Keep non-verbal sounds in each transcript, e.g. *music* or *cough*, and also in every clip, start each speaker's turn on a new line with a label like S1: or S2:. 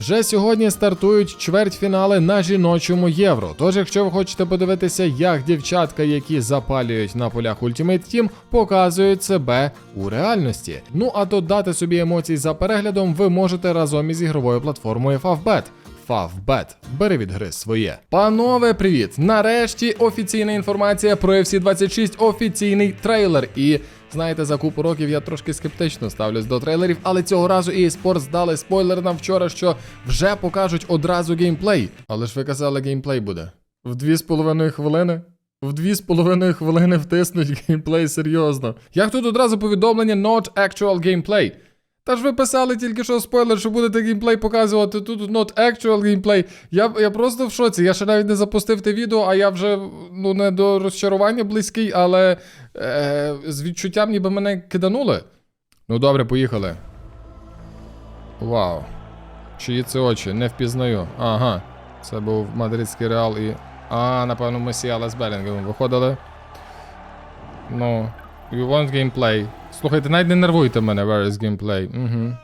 S1: Вже сьогодні стартують чвертьфінали на жіночому євро. Тож, якщо ви хочете подивитися, як дівчатка, які запалюють на полях Ultimate Team, показують себе у реальності. Ну а додати собі емоцій за переглядом ви можете разом із ігровою платформою Favbet. Favbet. Бери від гри своє. Панове, привіт! Нарешті офіційна інформація про FC 26, офіційний трейлер. І знаєте, за купу років я трошки скептично ставлюсь до трейлерів, але цього разу EA Sports здали спойлер нам вчора, що вже покажуть одразу геймплей. Але ж ви казали, геймплей буде. В дві з половиною хвилини? В дві з половиною хвилини втиснуть *laughs* геймплей серйозно. Як тут одразу повідомлення Not Actual Gameplay? Та ж ви писали тільки що спойлер, що будете геймплей показувати. Тут not actual геймплей. Я, я просто в шоці. Я ще навіть не запустив те відео, а я вже ну не до розчарування близький, але е, з відчуттям ніби мене киданули. Ну добре, поїхали. Вау. Чиї це очі? Не впізнаю. Ага. Це був мадридський реал і. А, напевно, Месіала з Белінгемом виходили. Ну. You want gameplay. Слухайте, навіть не нервуйте мене, where is gameplay. Угу.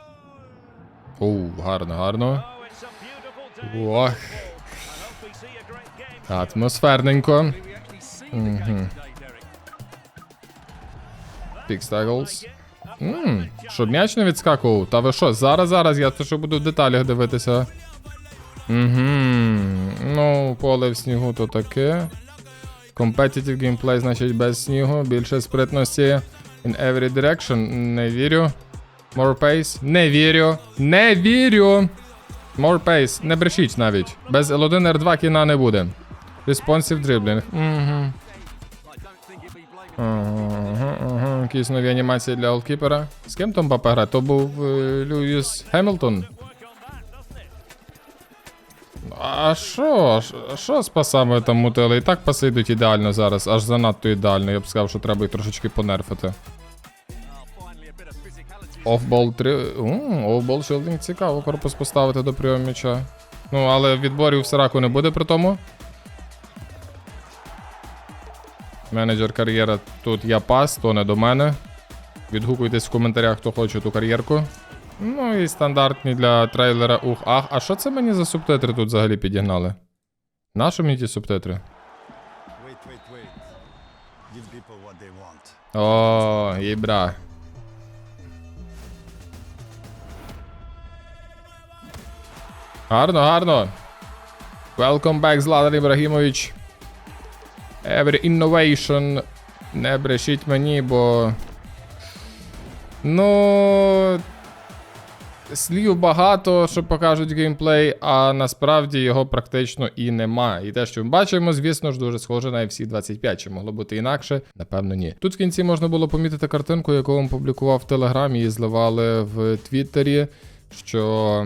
S1: Оу, гарно, гарно. Ох. Атмосферненько. Угу. Пікстаглс. Ммм, щоб м'яч не відскакував. Та ви що, зараз, зараз, я то що буду в деталях дивитися. Угу. Ну, поле в снігу то таке. Competitive gameplay, значить, без снігу, більше спритності. In every direction. Не вірю. More pace. Не вірю. Не вірю. More pace. Не брешіть навіть. Без L1 R2 кіна не буде. Responsive dribbling. Угу. Ага, ага. Якісь нові анімації для олкіпера. З ким там папа грає? То був е, Льюіс Хемілтон. А що? Що з пасами там мутили? І так паси йдуть ідеально зараз, аж занадто ідеально. Я б сказав, що треба їх трошечки понерфити. Офбол 3. Офбол шилдинг цікаво, корпус поставити до прийому м'яча. Ну, але відборів в Сираку не буде при тому. Менеджер кар'єра тут я пас, то не до мене. Відгукуйтесь в коментарях, хто хоче ту кар'єрку. Ну і стандартні для трейлера ух ах. А що це мені за субтитри тут взагалі підігнали? Нащо мені ті субтитри?
S2: Wait, wait,
S1: Гарно, гарно. Welcome back, Златан Ібрагімович. Every innovation. Не брешіть мені, бо. Ну. Слів багато, що покажуть геймплей, а насправді його практично і нема. І те, що ми бачимо, звісно ж, дуже схоже на FC 25. Чи могло бути інакше? Напевно, ні. Тут в кінці можна було помітити картинку, яку він публікував в Телеграмі і зливали в Твіттері, що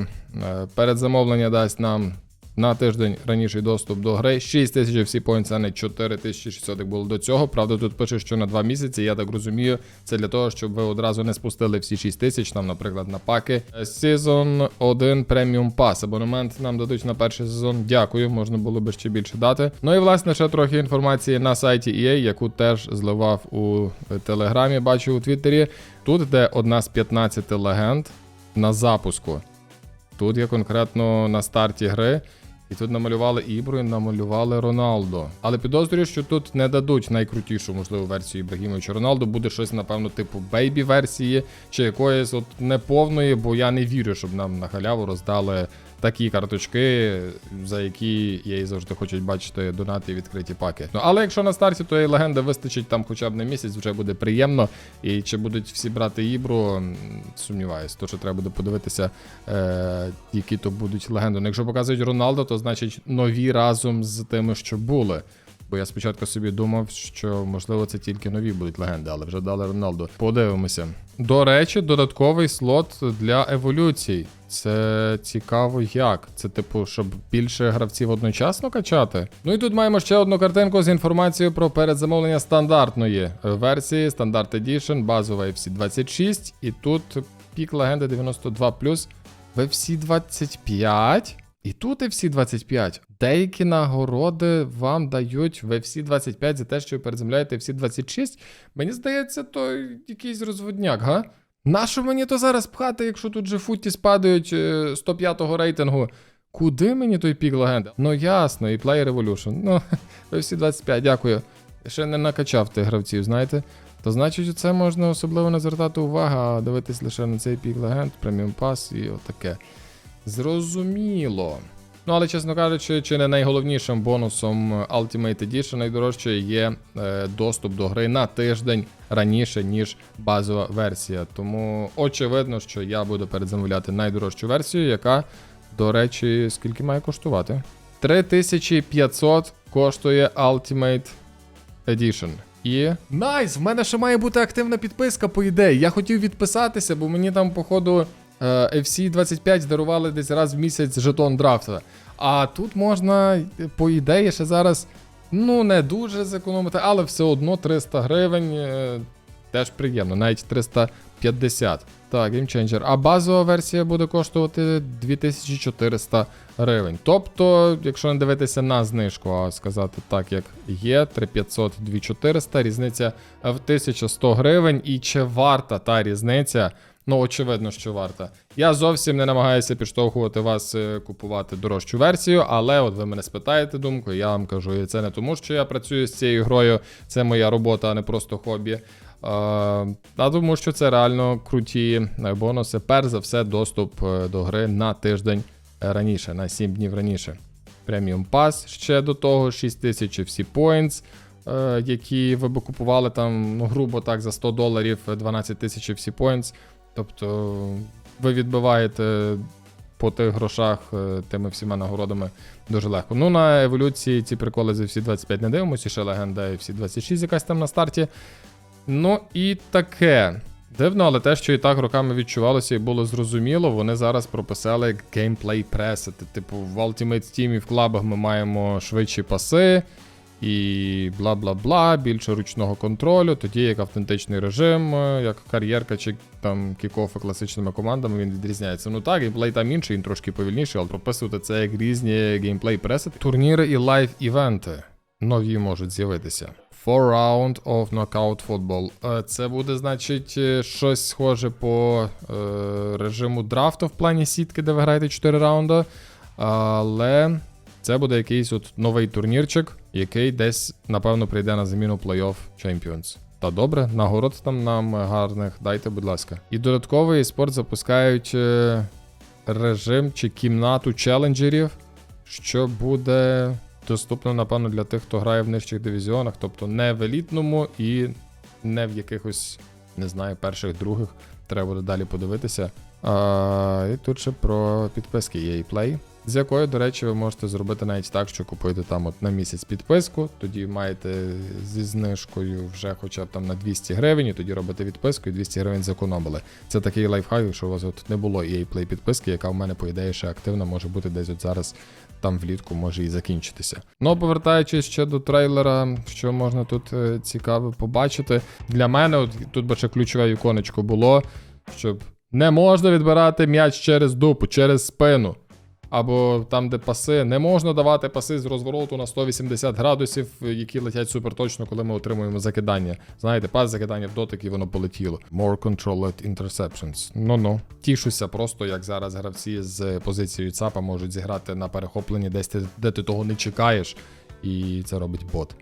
S1: передзамовлення дасть нам на тиждень раніший доступ до гри. 6 тисяч всі points, а не 4600, як було до цього. Правда, тут пише, що на 2 місяці. Я так розумію, це для того, щоб ви одразу не спустили всі 6 тисяч, там, наприклад, на паки. Сезон 1 преміум пас. Абонемент нам дадуть на перший сезон. Дякую, можна було би ще більше дати. Ну і власне ще трохи інформації на сайті EA, яку теж зливав у телеграмі, бачу у Твіттері. Тут де одна з 15 легенд на запуску. Тут є конкретно на старті гри. І тут намалювали Ібру і намалювали Роналдо. Але підозрюю, що тут не дадуть найкрутішу, можливо, версію Ібрагімовича Роналдо. Буде щось, напевно, типу бейбі версії чи якоїсь от неповної, бо я не вірю, щоб нам на халяву роздали такі карточки, за які я її завжди хочуть бачити донати і відкриті паки. Ну але якщо на старті, то легенди вистачить там хоча б на місяць, вже буде приємно. І чи будуть всі брати Ібру, сумніваюсь, то що треба буде подивитися, е, які то будуть легенди. Ну, якщо показують Роналдо, то значить нові разом з тими, що були. Бо я спочатку собі думав, що можливо це тільки нові будуть легенди, але вже дали Роналдо. Подивимося. До речі, додатковий слот для еволюцій. Це цікаво як. Це типу, щоб більше гравців одночасно качати. Ну і тут маємо ще одну картинку з інформацією про передзамовлення стандартної версії, стандарт Edition, базова FC 26. І тут пік легенди 92 в FC 25. І тут FC 25. Деякі нагороди вам дають в FC 25 за те, що ви передзамовляєте FC 26. Мені здається, то якийсь розводняк, га? Нащо мені то зараз пхати, якщо тут же футті спадають е, 105-го рейтингу? Куди мені той пік легенди? Ну ясно, і Play Revolution. Ну, *laughs* всі 25, дякую. Ще не накачав тих гравців, знаєте. То значить, це можна особливо не звертати увагу, а дивитись лише на цей пік легенд, преміум пас і отаке. Зрозуміло. Ну, але, чесно кажучи, чи не найголовнішим бонусом Ultimate Edition найдорожче є е, доступ до гри на тиждень раніше, ніж базова версія. Тому очевидно, що я буду передзамовляти найдорожчу версію, яка, до речі, скільки має коштувати? 3500 коштує Ultimate Edition. І. Найс! В мене ще має бути активна підписка, по ідеї. Я хотів відписатися, бо мені там, походу, е, FC 25 дарували десь раз в місяць жетон драфта. А тут можна, по ідеї, ще зараз, ну, не дуже зекономити, але все одно 300 гривень. е, Теж приємно, навіть 350. Так, геймченджер. А базова версія буде коштувати 2400 гривень. Тобто, якщо не дивитися на знижку, а сказати так, як є, 3500, 2400, різниця в 1100 гривень. І чи варта та різниця? Ну, очевидно, що варта. Я зовсім не намагаюся підштовхувати вас е, купувати дорожчу версію, але от ви мене спитаєте думку, я вам кажу, і це не тому, що я працюю з цією грою, це моя робота, а не просто хобі. Е, а тому, що це реально круті е, бонуси. Перш за все, доступ до гри на тиждень раніше, на 7 днів раніше. Преміум пас ще до того, 6000 всі points, які ви би купували там, ну, грубо так, за 100 доларів 12 тисяч всі points. Тобто ви відбиваєте по тих грошах е, тими всіма нагородами дуже легко. Ну, на еволюції ці приколи за всі 25 не дивимося, ще легенда всі 26 якась там на старті. Ну і таке. Дивно, але те, що і так роками відчувалося і було зрозуміло, вони зараз прописали геймплей пресети. Типу, в Ultimate Team і в клабах ми маємо швидші паси і бла бла бла, більше ручного контролю, тоді як автентичний режим, е, як кар'єрка чи там кікофи класичними командами він відрізняється. Ну так, геймплей там інший, він трошки повільніший, але прописувати це як різні геймплей пресети. Турніри і лайв івенти нові можуть з'явитися. Four round of knockout football. Е, Це буде, значить, е, щось схоже по е, режиму драфту в плані сітки, де ви граєте 4 раунди. Але це буде якийсь от новий турнірчик, який десь, напевно, прийде на заміну Playoff Champions. Та добре, нагород там нам гарних, дайте, будь ласка. І додатковий спорт запускають е, режим чи кімнату челенджерів, що буде доступно, напевно, для тих, хто грає в нижчих дивізіонах, тобто не в елітному і не в якихось, не знаю, перших, других. Треба буде далі подивитися. А, і тут ще про підписки і Play, з якою, до речі, ви можете зробити навіть так, що купуєте там от на місяць підписку, тоді маєте зі знижкою вже хоча б там на 200 гривень, і тоді робите відписку і 200 гривень зекономили. Це такий лайфхак, якщо у вас от не було EA Play підписки, яка в мене, по ідеї, ще активна, може бути десь от зараз там влітку може і закінчитися. Ну, повертаючись ще до трейлера, що можна тут е, цікаве побачити. Для мене, от тут ще ключове віконечко було, щоб не можна відбирати м'яч через дупу, через спину. Або там, де паси, не можна давати паси з розвороту на 180 градусів, які летять суперточно, коли ми отримуємо закидання. Знаєте, пас закидання в дотик і воно полетіло. More controlled interceptions. Ну-ну. Тішуся просто, як зараз гравці з позицією ЦАПа можуть зіграти на перехопленні десь ти- де ти того не чекаєш, і це робить бот.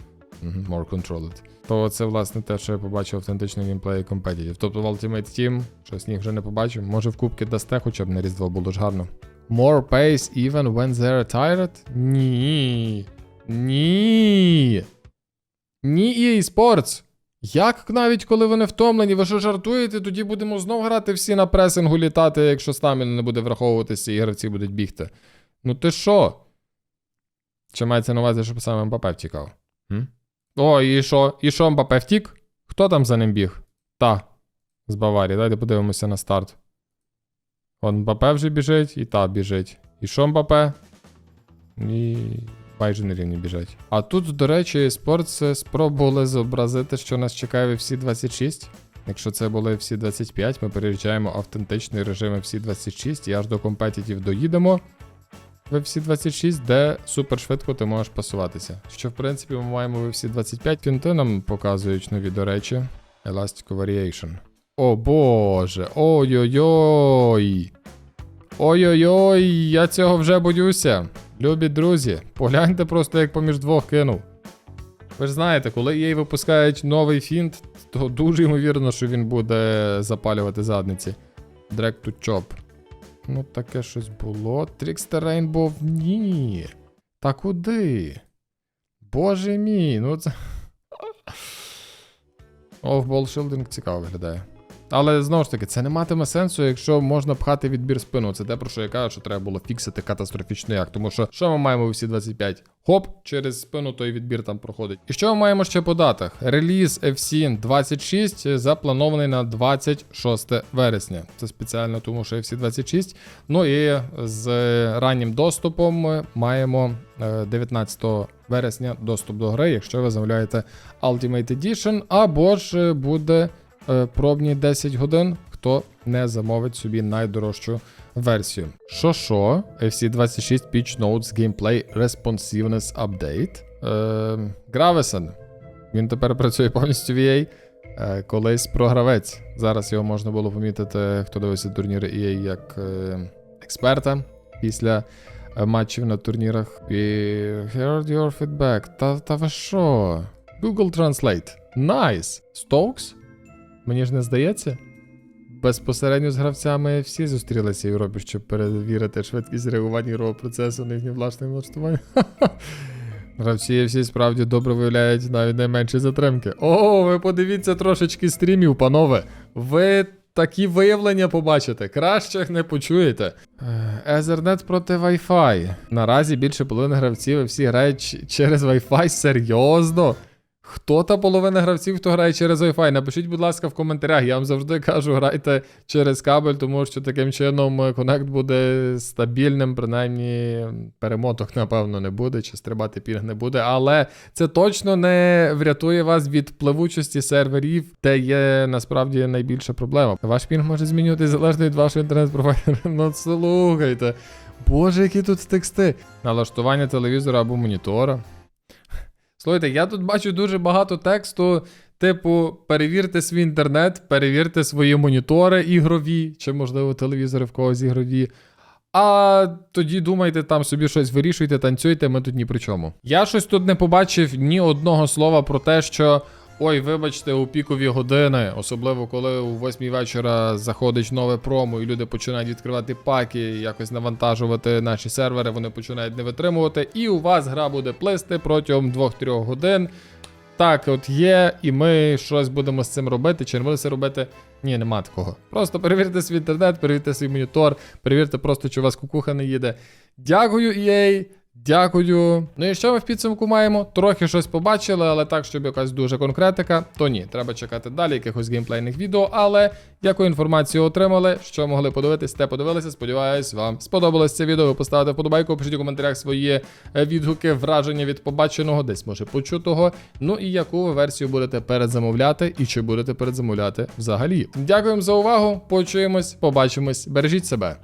S1: More controlled. То це, власне, те, що я побачив автентичний геймплей Competitive. Тобто в Ultimate Team, що сніг вже не побачив. Може в кубки дасте, хоча б на Різдво було ж гарно. More pace even when they're tired? Ні. Ні. Ні, EA Sports. Як навіть коли вони втомлені, ви що жартуєте, тоді будемо знов грати всі на пресингу літати, якщо стаміна не буде враховуватися і гравці будуть бігти. Ну ти що? Чи мається на увазі, щоб саме МПП втікав? М? О, і що? І що МПП втік? Хто там за ним біг? Та. З Баварії. Давайте подивимося на старт. От Мбапе вже біжить, і та біжить. І що Мбапе? І майже на рівні біжать. А тут, до речі, спорт спробували зобразити, що нас чекає в всі 26. Якщо це були всі 25, ми переїжджаємо автентичний режим всі 26 і аж до компетітів доїдемо в всі 26, де супер швидко ти можеш пасуватися. Що в принципі ми маємо в всі 25. Фінти нам показують нові, до речі. Elastic Variation. О боже. Ой-ой-ой. Ой-ой-ой, я цього вже боюся. Любі друзі, погляньте просто, як поміж двох кинув. Ви ж знаєте, коли їй випускають новий фінт, то дуже ймовірно, що він буде запалювати задниці. Drag to chop. Ну, таке щось було. Trickster Rainbow ні. Та куди? Боже мій, ну це. Офбол шилдинг цікаво виглядає. Але знову ж таки, це не матиме сенсу, якщо можна пхати відбір спину. Це те, про що я кажу, що треба було фіксити катастрофічний акт. Тому що що ми маємо у всі 25? Хоп, через спину той відбір там проходить. І що ми маємо ще по датах? Реліз FC 26 запланований на 26 вересня. Це спеціально тому, що FC 26. Ну і з раннім доступом ми маємо е, 19 вересня доступ до гри, якщо ви замовляєте Ultimate Edition, або ж е, буде е, пробні 10 годин, хто не замовить собі найдорожчу версію. Що що, FC 26 Pitch Notes Gameplay Responsiveness Update. Е, Гравесен. Він тепер працює повністю в EA. Е, колись програвець. Зараз його можна було помітити, хто дивився турніри EA як е, експерта після е, матчів на турнірах. І heard your feedback. Та, та ви що? Google Translate. Nice. Stokes? Мені ж не здається. Безпосередньо з гравцями всі зустрілися в Європі, щоб перевірити швидкість реагування ігрового процесу на їхнє власне налаштування. *laughs* Гравці всі справді добре виявляють навіть найменші затримки. О, ви подивіться трошечки стрімів, панове. Ви такі виявлення побачите, кращих не почуєте. Е, Ethernet проти Wi-Fi. Наразі більше половини гравців всі грають через Wi-Fi. Серйозно? Хто та половина гравців, хто грає через Wi-Fi? Напишіть, будь ласка, в коментарях. Я вам завжди кажу, грайте через кабель, тому що таким чином е, коннект буде стабільним, принаймні перемоток, напевно, не буде, чи стрибати пінг не буде. Але це точно не врятує вас від пливучості серверів, де є насправді найбільша проблема. Ваш пінг може змінюватися залежно від вашого інтернет-провайдера. *laughs* Ну слухайте. Боже, які тут тексти. Налаштування телевізора або монітора. Слухайте, я тут бачу дуже багато тексту, типу, перевірте свій інтернет, перевірте свої монітори ігрові, чи, можливо, телевізори в когось ігрові. А тоді думайте там собі щось вирішуйте, танцюйте, ми тут ні при чому. Я щось тут не побачив ні одного слова про те, що. Ой, вибачте, у пікові години, особливо коли у 8 вечора заходить нове промо, і люди починають відкривати паки, якось навантажувати наші сервери, вони починають не витримувати, і у вас гра буде плисти протягом 2-3 годин. Так, от є, і ми щось будемо з цим робити. Чи не будемо це робити? Ні, нема такого. Просто перевірте свій інтернет, перевірте свій монітор, перевірте просто, чи у вас кукуха не їде. Дякую, EA. Дякую. Ну і що ми в підсумку маємо? Трохи щось побачили, але так, щоб якась дуже конкретика, то ні. Треба чекати далі якихось геймплейних відео. Але яку інформацію отримали, що могли подивитись, те подивилися. Сподіваюсь, вам сподобалось це відео. Ви поставите вподобайку, пишіть у коментарях свої е, відгуки, враження від побаченого, десь може почутого. Ну і яку ви версію будете передзамовляти, і чи будете передзамовляти взагалі. Дякуємо за увагу. Почуємось, побачимось. Бережіть себе.